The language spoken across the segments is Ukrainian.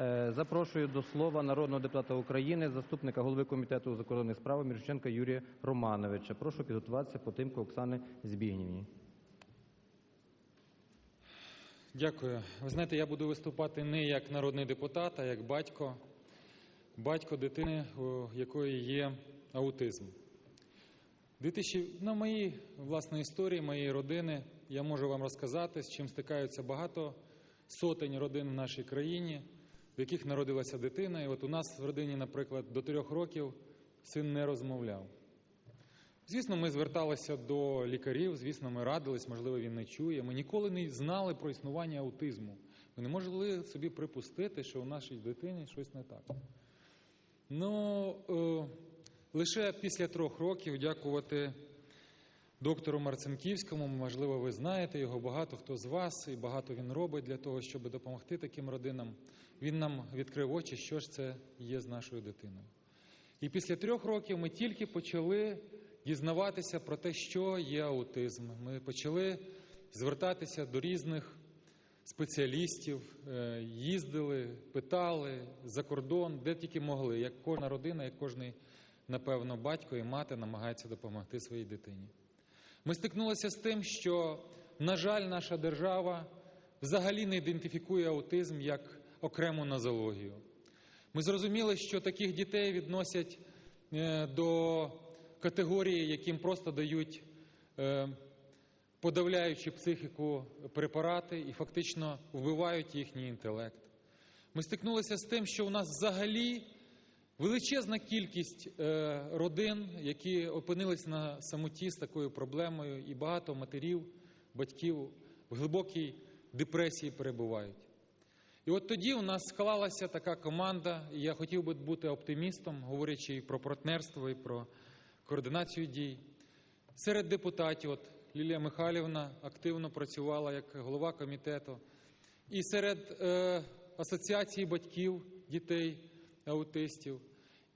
Е, Запрошую до слова народного депутата України, заступника голови Комітету закордонних справах Мірошниченка Юрія Романовича. Прошу підготуватися Потимко Оксани Збігнівні. Дякую. Ви знаєте, я буду виступати не як народний депутат, а як батько, батько дитини, у якої є аутизм. 2000, на моїй власній історії, моєї родини, я можу вам розказати, з чим стикаються багато сотень родин в нашій країні, в яких народилася дитина. І от у нас в родині, наприклад, до трьох років син не розмовляв. Звісно, ми зверталися до лікарів, звісно, ми радились, можливо, він не чує. Ми ніколи не знали про існування аутизму. Ми не могли собі припустити, що у нашій дитині щось не так. Ну, е, лише після трьох років, дякувати доктору Марцинківському, можливо, ви знаєте його, багато хто з вас, і багато він робить для того, щоб допомогти таким родинам. Він нам відкрив очі, що ж це є з нашою дитиною. І після трьох років ми тільки почали дізнаватися про те, що є аутизм. Ми почали звертатися до різних спеціалістів, е, їздили, питали за кордон, де тільки могли, як кожна родина, як кожний, напевно, батько і мати намагається допомогти своїй дитині. Ми стикнулися з тим, що, на жаль, наша держава взагалі не ідентифікує аутизм як окрему нозологію. Ми зрозуміли, що таких дітей відносять е, до категорії, яким просто дають е, подавляючи психіку препарати і фактично вбивають їхній інтелект. Ми стикнулися з тим, що у нас взагалі величезна кількість е, родин, які опинились на самоті з такою проблемою, і багато матерів, батьків в глибокій депресії перебувають. І от тоді у нас склалася така команда, і я хотів би бути оптимістом, говорячи і про партнерство, і про координацію дій. Серед депутатів, от Лілія Михайлівна активно працювала як голова комітету, і серед е, асоціації батьків дітей аутистів.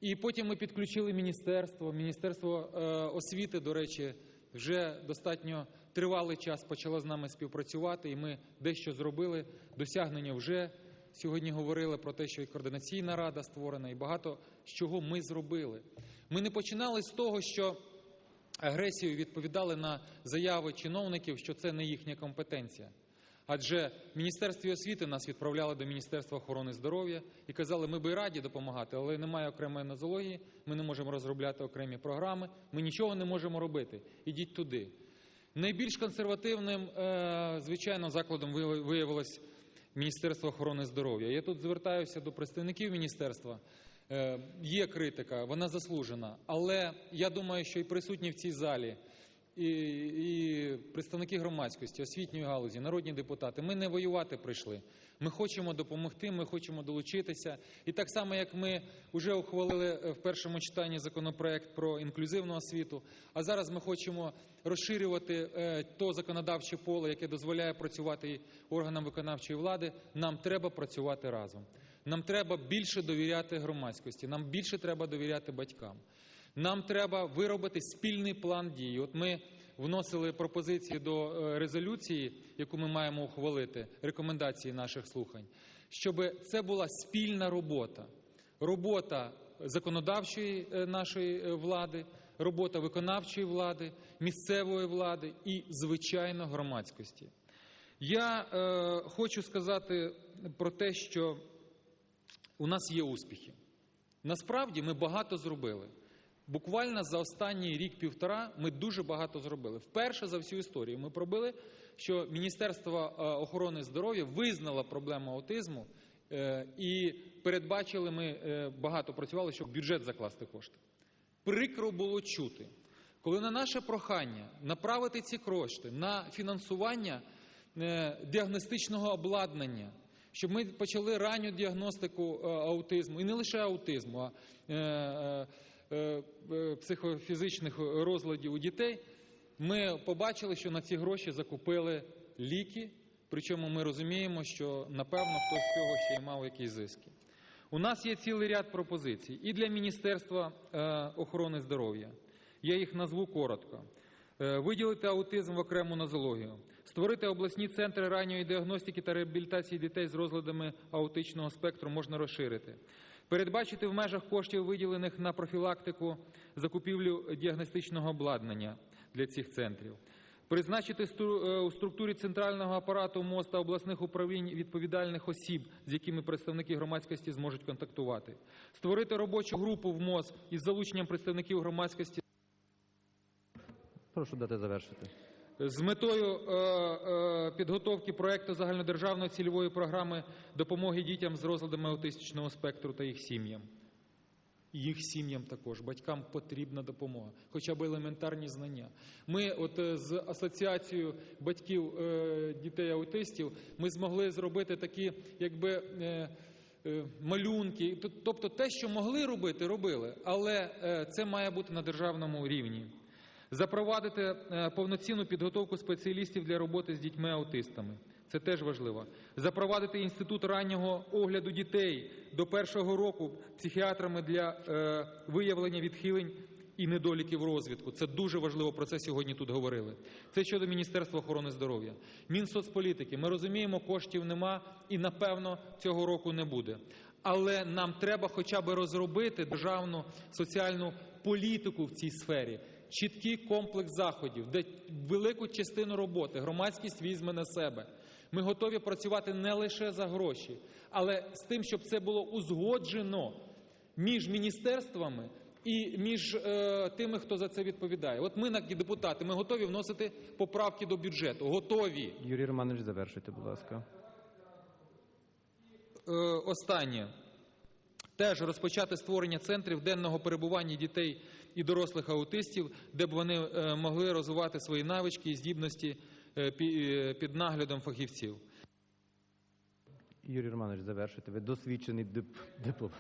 І потім ми підключили міністерство. Міністерство е, освіти, до речі, вже достатньо тривалий час почало з нами співпрацювати, і ми дещо зробили. Досягнення вже сьогодні говорили про те, що і координаційна рада створена, і багато з чого ми зробили. Ми не починали з того, що агресією відповідали на заяви чиновників, що це не їхня компетенція. Адже в Міністерстві освіти нас відправляли до Міністерства охорони здоров'я і казали, ми би раді допомагати, але немає окремої нозології, ми не можемо розробляти окремі програми, ми нічого не можемо робити. Ідіть туди. Найбільш консервативним, е, звичайно, закладом виявилось Міністерство охорони здоров'я. Я тут звертаюся до представників міністерства. Е, Є критика, вона заслужена, але я думаю, що і присутні в цій залі, і, і представники громадськості, освітньої галузі, народні депутати, ми не воювати прийшли. Ми хочемо допомогти, ми хочемо долучитися. І так само, як ми вже ухвалили е, в першому читанні законопроект про інклюзивну освіту, а зараз ми хочемо розширювати е, то законодавче поле, яке дозволяє працювати органам виконавчої влади, нам треба працювати разом. Нам треба більше довіряти громадськості, нам більше треба довіряти батькам. Нам треба виробити спільний план дій. От ми вносили пропозиції до е, резолюції, яку ми маємо ухвалити, рекомендації наших слухань, щоб це була спільна робота. Робота законодавчої е, нашої е, влади, робота виконавчої влади, місцевої влади і, звичайно, громадськості. Я е, хочу сказати про те, що у нас є успіхи. Насправді ми багато зробили. Буквально за останній рік-півтора ми дуже багато зробили. Вперше за всю історію ми пробили, що Міністерство е, охорони здоров'я визнало проблему аутизму е, і передбачили ми е, багато працювали, щоб бюджет закласти кошти. Прикро було чути, коли на наше прохання направити ці кошти на фінансування діагностичного обладнання, щоб ми почали ранню діагностику аутизму, і не лише аутизму, а психофізичних розладів у дітей, ми побачили, що на ці гроші закупили ліки, причому ми розуміємо, що, напевно, хтось з цього ще й мав якісь зиски. У нас є цілий ряд пропозицій і для Міністерства охорони здоров'я. Я їх назву коротко. Виділити аутизм в окрему нозологію, Створити обласні центри ранньої діагностики та реабілітації дітей з розладами аутичного спектру можна розширити. Передбачити в межах коштів, виділених на профілактику, закупівлю діагностичного обладнання для цих центрів. Призначити е, у структурі центрального апарату МОЗ та обласних управлінь відповідальних осіб, з якими представники громадськості зможуть контактувати. Створити робочу групу в МОЗ із залученням представників громадськості Прошу дати завершити. З метою е, е, підготовки проекту загальнодержавної цільової програми допомоги дітям з розладами аутистичного спектру та їх сім'ям. Їх сім'ям також батькам потрібна допомога, хоча б елементарні знання. Ми, от е, з асоціацією батьків е, дітей аутистів, ми змогли зробити такі, якби. Малюнки, тобто те, що могли робити, робили, але це має бути на державному рівні. Запровадити е, повноцінну підготовку спеціалістів для роботи з дітьми-аутистами. Це теж важливо. Запровадити інститут раннього огляду дітей до першого року психіатрами для е, виявлення відхилень і недоліків розвитку. Це дуже важливо. Про це сьогодні тут говорили. Це щодо Міністерства охорони здоров'я. Мінсоцполітики. Ми розуміємо, коштів нема і напевно цього року не буде. Але нам треба хоча б розробити державну соціальну політику в цій сфері, чіткий комплекс заходів, де велику частину роботи громадськість візьме на себе. Ми готові працювати не лише за гроші, але з тим, щоб це було узгоджено між міністерствами і між е, тими, хто за це відповідає. От ми, як депутати, ми готові вносити поправки до бюджету. Готові. Юрій Романович, завершуйте, будь ласка. Е, останнє. Теж розпочати створення центрів денного перебування дітей і дорослих аутистів, де б вони е, могли розвивати свої навички і здібності е, е, під наглядом фахівців. Юрій Романович, завершуйте. Ви досвідчений дип... дипломат.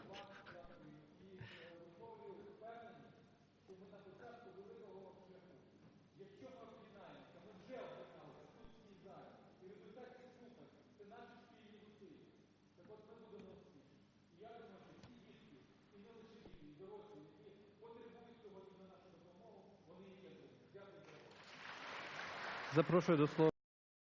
Запрошую до слова.